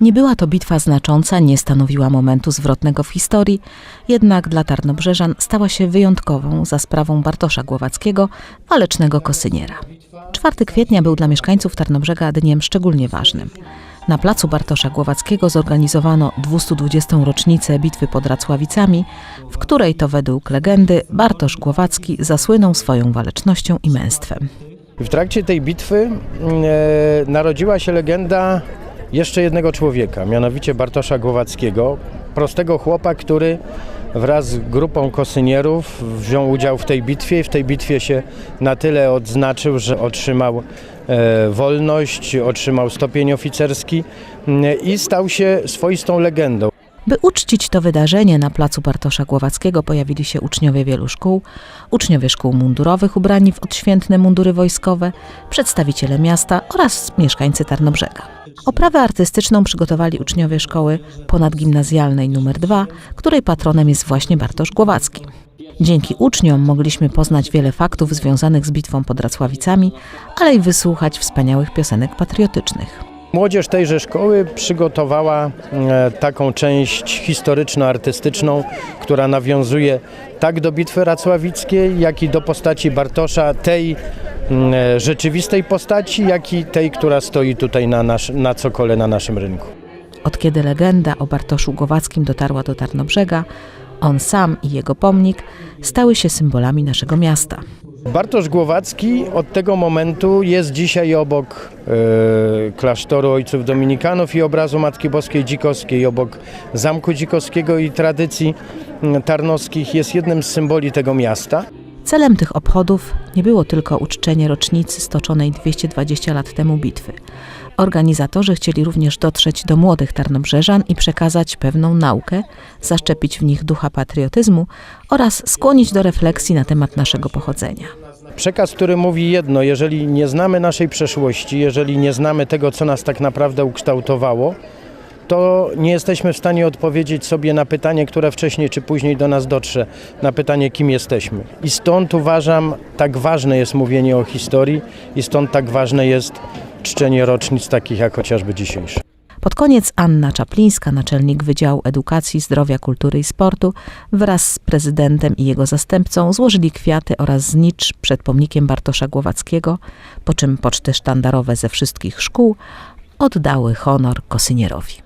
Nie była to bitwa znacząca, nie stanowiła momentu zwrotnego w historii, jednak dla Tarnobrzeżan stała się wyjątkową za sprawą Bartosza Głowackiego, walecznego kosyniera. 4 kwietnia był dla mieszkańców Tarnobrzega dniem szczególnie ważnym. Na placu Bartosza Głowackiego zorganizowano 220. rocznicę bitwy pod Racławicami, w której to według legendy Bartosz Głowacki zasłynął swoją walecznością i męstwem. W trakcie tej bitwy e, narodziła się legenda jeszcze jednego człowieka, mianowicie Bartosza Głowackiego, prostego chłopa, który wraz z grupą kosynierów wziął udział w tej bitwie i w tej bitwie się na tyle odznaczył, że otrzymał e, wolność, otrzymał stopień oficerski m, i stał się swoistą legendą. By uczcić to wydarzenie, na placu Bartosza Głowackiego pojawili się uczniowie wielu szkół, uczniowie szkół mundurowych ubrani w odświętne mundury wojskowe, przedstawiciele miasta oraz mieszkańcy Tarnobrzega. Oprawę artystyczną przygotowali uczniowie szkoły ponadgimnazjalnej nr 2, której patronem jest właśnie Bartosz Głowacki. Dzięki uczniom mogliśmy poznać wiele faktów związanych z bitwą pod Racławicami, ale i wysłuchać wspaniałych piosenek patriotycznych. Młodzież tejże szkoły przygotowała e, taką część historyczno-artystyczną, która nawiązuje tak do bitwy racławickiej, jak i do postaci Bartosza, tej rzeczywistej postaci, jak i tej, która stoi tutaj na, nasz, na cokole na naszym rynku. Od kiedy legenda o Bartoszu Głowackim dotarła do Tarnobrzega, on sam i jego pomnik stały się symbolami naszego miasta. Bartosz Głowacki od tego momentu jest dzisiaj obok e, klasztoru ojców dominikanów i obrazu Matki Boskiej Dzikowskiej, obok Zamku Dzikowskiego i tradycji mm, tarnowskich jest jednym z symboli tego miasta. Celem tych obchodów nie było tylko uczczenie rocznicy stoczonej 220 lat temu bitwy. Organizatorzy chcieli również dotrzeć do młodych Tarnobrzeżan i przekazać pewną naukę, zaszczepić w nich ducha patriotyzmu oraz skłonić do refleksji na temat naszego pochodzenia. Przekaz, który mówi jedno, jeżeli nie znamy naszej przeszłości, jeżeli nie znamy tego, co nas tak naprawdę ukształtowało, to nie jesteśmy w stanie odpowiedzieć sobie na pytanie, które wcześniej czy później do nas dotrze, na pytanie, kim jesteśmy. I stąd uważam, tak ważne jest mówienie o historii i stąd tak ważne jest czczenie rocznic takich jak chociażby dzisiejsza. Pod koniec Anna Czaplińska, naczelnik Wydziału Edukacji, Zdrowia, Kultury i Sportu, wraz z prezydentem i jego zastępcą złożyli kwiaty oraz znicz przed pomnikiem Bartosza Głowackiego, po czym poczty sztandarowe ze wszystkich szkół oddały honor kosynierowi.